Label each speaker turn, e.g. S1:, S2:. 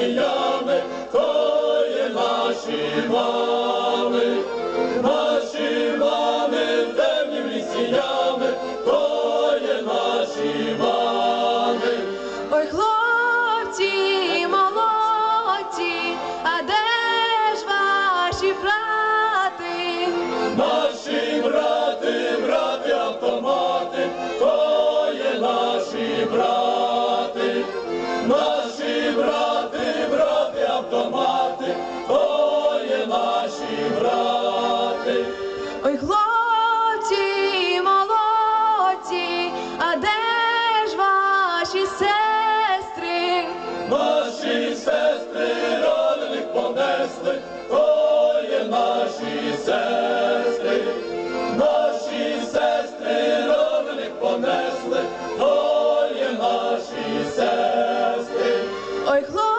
S1: сіями, то є наші мами, наші мами, темні лісіями, то є наші мами.
S2: Ой, хлопці молодці, а де ж ваші брати?
S1: Наші брати, брати автомати, то є наші брати, наші
S2: Ой, хлопці молодці, а де ж ваші сестри?
S1: Наші сестри родних понесли, то є наші сестри, наші сестри родних понесли, то є наші сестри.
S2: Ой, хлопці